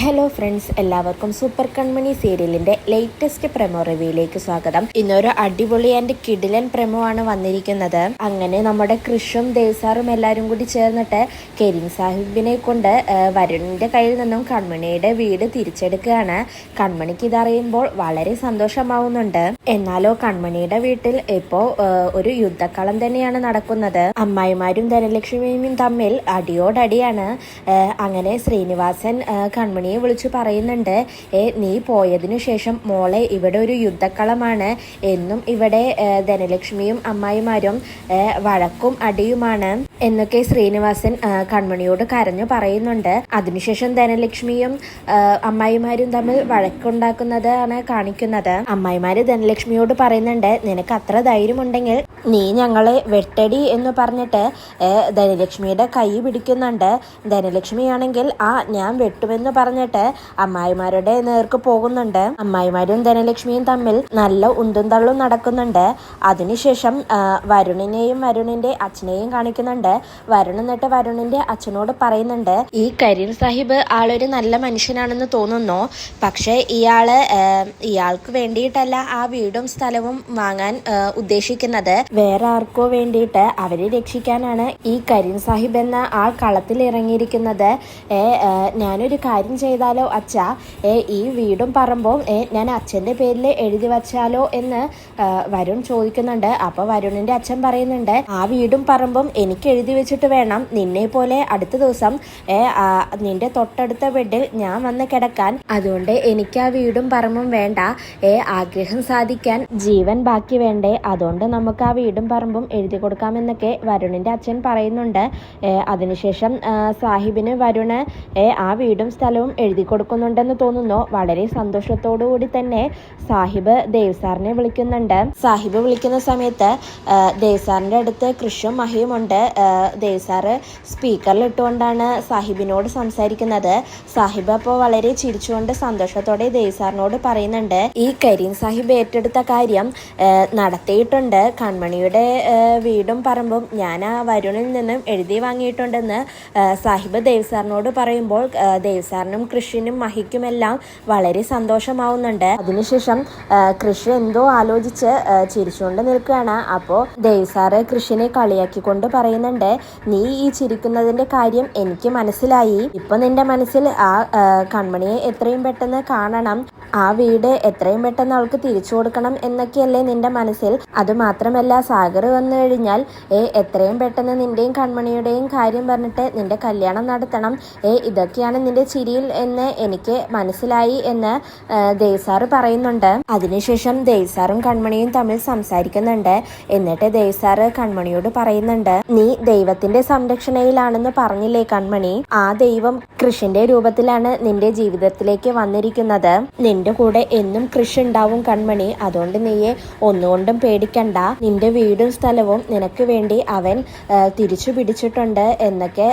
Hello friends എല്ലാവർക്കും super Kanmani സീരിയലിന്റെ latest promo റിവ്യൂയിലേക്ക് സ്വാഗതം. ഇന്നൊരു അടിപൊളി ആൻഡ് കിഡിലൻ പ്രമോ ആണ് വന്നിരിക്കുന്നത്. അങ്ങനെ നമ്മുടെ കൃഷും ദേവ്സാറും എല്ലാവരും കൂടി ചേർന്നിട്ട് കരീം സാഹിബിനെ കൊണ്ട് വരുണിന്റെ കയ്യിൽ നിന്നും കൺമണിയുടെ വീട് തിരിച്ചെടുക്കുകയാണ്. കൺമണിക്ക് ഇതറിയുമ്പോൾ വളരെ സന്തോഷമാവുന്നുണ്ട്. എന്നാലോ കൺമണിയുടെ വീട്ടിൽ ഇപ്പോ ഒരു യുദ്ധക്കളം തന്നെയാണ് നടക്കുന്നത്. അമ്മായിമാരും ധനലക്ഷ്മിയും തമ്മിൽ അടിയോടടിയാണ്. അങ്ങനെ ശ്രീനിവാസൻ ആ, കൺമണിയെ വിളിച്ചു പറയുന്നുണ്ട് ഏ നീ പോയതിനു ശേഷം മോളെ ഇവിടെ ഒരു യുദ്ധക്കളമാണ്. എന്നും ഇവിടെ ധനലക്ഷ്മിയും അമ്മായിമാരും വഴക്കും അടിയുമാണ്. എന്നൊക്കെ ശ്രീനിവാസൻ കൺമണിയോട് കരഞ്ഞു പറയുന്നുണ്ട്. അതിനുശേഷം ധനലക്ഷ്മിയും അമ്മായിമാരും തമ്മിൽ വഴക്കുണ്ടാക്കുന്നതാണ് കാണിക്കുന്നത്. അമ്മായിമാര് ധനലക്ഷ്മിയോട് പറയുന്നുണ്ട് നിനക്ക് അത്ര ധൈര്യമുണ്ടെങ്കിൽ നീ ഞങ്ങളെ വെട്ടടി എന്ന് പറഞ്ഞിട്ട് ധനലക്ഷ്മിയുടെ കൈ പിടിക്കുന്നുണ്ട്. ധനലക്ഷ്മിയാണെങ്കിൽ ആ ഞാൻ വെട്ടുമെന്ന് പറഞ്ഞിട്ട് അമ്മായിമാരുടെ നേർക്ക് പോകുന്നുണ്ട്. അമ്മായിമാരും ധനലക്ഷ്മിയും തമ്മിൽ നല്ല ഉന്തും തള്ളും നടക്കുന്നുണ്ട്. അതിനുശേഷം വരുണിനെയും വരുണിന്റെ അച്ഛനെയും കാണിക്കുന്നുണ്ട്. വരുൺ എന്നിട്ട് വരുണിന്റെ അച്ഛനോട് പറയുന്നുണ്ട് ഈ കരീം സാഹിബ് ആളൊരു നല്ല മനുഷ്യനാണെന്ന് തോന്നുന്നു. പക്ഷേ ഇയാൾ ഇയാൾക്ക് വേണ്ടിയിട്ടല്ല ആ വീടും സ്ഥലവും വാങ്ങാൻ ഉദ്ദേശിക്കുന്നത്. വേറെ ആർക്കോ വേണ്ടിയിട്ട് അവരെ രക്ഷിക്കാനാണ് ഈ കരീം സാഹിബ് എന്ന ആൾ കളത്തിൽ ഇറങ്ങിയിരിക്കുന്നത്. ഞാനൊരു കാര്യം ചെയ്താലോ അച്ഛ? ഈ വീടും പറമ്പും ഞാൻ അച്ഛന്റെ പേരിൽ എഴുതി വച്ചാലോ എന്ന് വരുൺ ചോദിക്കുന്നുണ്ട്. അപ്പോൾ വരുണിന്റെ അച്ഛൻ പറയുന്നുണ്ട് ആ വീടും പറമ്പും എനിക്ക് എഴുതി വെച്ചിട്ട് വേണം നിന്നെ പോലെ അടുത്ത ദിവസം നിന്റെ തൊട്ടടുത്ത ബെഡിൽ ഞാൻ വന്ന് കിടക്കാൻ. അതുകൊണ്ട് എനിക്ക് ആ വീടും പറമ്പും വേണ്ട. ഏ ആഗ്രഹം സാധിക്കാൻ ജീവൻ ബാക്കി വേണ്ടേ. അതുകൊണ്ട് നമുക്ക് ആ വീടും പറമ്പും എഴുതി കൊടുക്കാമെന്നൊക്കെ വരുണിന്റെ അച്ഛൻ പറയുന്നുണ്ട്. അതിനുശേഷം സാഹിബിന് വരുണ് ആ വീടും സ്ഥലവും എഴുതി കൊടുക്കുന്നുണ്ടെന്ന് തോന്നുന്നു. വളരെ സന്തോഷത്തോടു കൂടി തന്നെ സാഹിബ് ദേവ് സാറിനെ വിളിക്കുന്നുണ്ട്. സാഹിബ് വിളിക്കുന്ന സമയത്ത് ദേവ് സാറിന്റെ അടുത്ത് കൃഷും മഹിയും ഉണ്ട് ആ, ദേവ് സ്പീക്കറിൽ ഇട്ടുകൊണ്ടാണ് സാഹിബിനോട് സംസാരിക്കുന്നത്. സാഹിബ് അപ്പോൾ വളരെ ചിരിച്ചുകൊണ്ട് സന്തോഷത്തോടെ ദേവ് സാറിനോട് പറയുന്നുണ്ട് ഈ കരീം സാഹിബ് ഏറ്റെടുത്ത കാര്യം നടത്തിയിട്ടുണ്ട്. കൺമണിയുടെ വീടും പറമ്പും ഞാൻ ആ വരുണിൽ നിന്നും എഴുതി വാങ്ങിയിട്ടുണ്ടെന്ന് സാഹിബ് ദേവ് സാറിനോട് പറയുമ്പോൾ ദേവ് സാറിനും കൃഷിനും മഹിക്കുമെല്ലാം വളരെ സന്തോഷമാവുന്നുണ്ട്. അതിനുശേഷം കൃഷി എന്തോ ആലോചിച്ച് ചിരിച്ചുകൊണ്ട് നിൽക്കുകയാണ്. അപ്പോൾ ദേവ് സാറ് കൃഷിനെ കളിയാക്കിക്കൊണ്ട് പറയുന്നുണ്ട് നീ ഈ ചിരിക്കുന്നതിന്റെ കാര്യം എനിക്ക് മനസ്സിലായി. ഇപ്പം നിന്റെ മനസ്സിൽ ആ കൺമണിയെ എത്രയും പെട്ടെന്ന് കാണണം. ആ വീട് എത്രയും പെട്ടെന്ന് അവൾക്ക് തിരിച്ചു കൊടുക്കണം എന്നൊക്കെയല്ലേ നിന്റെ മനസ്സിൽ. അത് മാത്രമല്ല സാഗർ വന്നു കഴിഞ്ഞാൽ ഏ എത്രയും പെട്ടെന്ന് നിന്റെയും കൺമണിയുടെയും കാര്യം പറഞ്ഞിട്ട് നിന്റെ കല്യാണം നടത്തണം. ഏ ഇതൊക്കെയാണ് നിന്റെ ചിരിയിൽ എന്ന് എനിക്ക് മനസ്സിലായി എന്ന് ദേവ്സാറ് ദേവ് സാറ് പറയുന്നുണ്ട്. അതിനുശേഷം ദേവ്സാറും കൺമണിയും തമ്മിൽ സംസാരിക്കുന്നുണ്ട്. എന്നിട്ട് ദേവ്സാറ് കൺമണിയോട് പറയുന്നുണ്ട് നീ ദൈവത്തിന്റെ സംരക്ഷണയിലാണെന്ന് പറഞ്ഞില്ലേ കൺമണി? ആ ദൈവം കൃഷിന്റെ രൂപത്തിലാണ് നിന്റെ ജീവിതത്തിലേക്ക് വന്നിരിക്കുന്നത്. നിന്റെ കൂടെ എന്നും കൃഷി ഉണ്ടാവും കൺമണി. അതുകൊണ്ട് നീയെ ഒന്നുകൊണ്ടും പേടിക്കണ്ട. നിന്റെ വീടും സ്ഥലവും നിനക്ക് വേണ്ടി അവൻ തിരിച്ചു പിടിച്ചിട്ടുണ്ട് എന്നൊക്കെ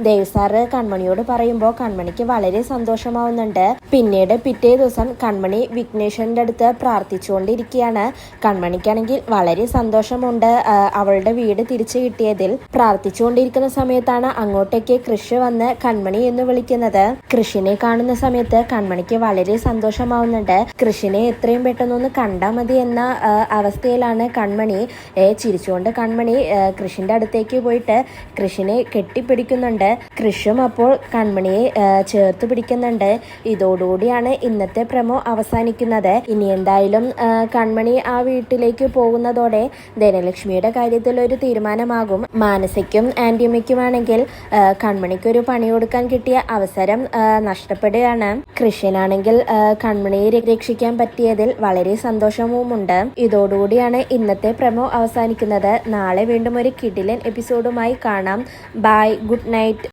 ദേവസാറ് ദേവ് സാറ് കൺമണിയോട് പറയുമ്പോൾ കൺമണിക്ക് വളരെ സന്തോഷമാവുന്നുണ്ട്. പിന്നീട് പിറ്റേ ദിവസം കൺമണി വിഘ്നേശ്വരന്റെ അടുത്ത് പ്രാർത്ഥിച്ചുകൊണ്ടിരിക്കുകയാണ്. കൺമണിക്കാണെങ്കിൽ വളരെ സന്തോഷമുണ്ട്. അവളുടെ വീട് തിരിച്ചു കിട്ടിയതിൽ പ്രാർത്ഥിച്ചുകൊണ്ടിരിക്കുന്ന സമയത്താണ് അങ്ങോട്ടേക്ക് കൃഷി വന്ന് കൺമണി എന്ന് വിളിക്കുന്നത്. കൃഷിനെ കാണുന്ന സമയത്ത് കൺമണിക്ക് വളരെ സന്തോഷമാവുന്നുണ്ട്. കൃഷിനെ എത്രയും പെട്ടെന്നൊന്ന് കണ്ടാൽ മതി എന്ന അവസ്ഥയിലാണ് കൺമണി. ചിരിച്ചുകൊണ്ട് കൺമണി കൃഷിന്റെ അടുത്തേക്ക് പോയിട്ട് കൃഷിനെ കെട്ടിപ്പിടിക്കുന്നുണ്ട്. കൃഷും അപ്പോൾ കൺമണിയെ ചേർത്ത് പിടിക്കുന്നുണ്ട്. ഇതോടുകൂടിയാണ് ഇന്നത്തെ പ്രമോ അവസാനിക്കുന്നത്. ഇനി എന്തായാലും കൺമണി ആ വീട്ടിലേക്ക് പോകുന്നതോടെ ധനലക്ഷ്മിയുടെ കാര്യത്തിൽ ഒരു തീരുമാനമാകും. മാനസിക്കും ആന്റിയമ്മയ്ക്കുമാണെങ്കിൽ കൺമണിക്ക് ഒരു പണി കൊടുക്കാൻ കിട്ടിയ അവസരം നഷ്ടപ്പെടുകയാണ്. കൃഷ്യനാണെങ്കിൽ കൺമണിയെ രക്ഷിക്കാൻ പറ്റിയതിൽ വളരെ സന്തോഷവുമുണ്ട്. ഇതോടുകൂടിയാണ് ഇന്നത്തെ പ്രമോ അവസാനിക്കുന്നത്. നാളെ വീണ്ടും ഒരു കിടിലൻ എപ്പിസോഡുമായി കാണാം. Bye good night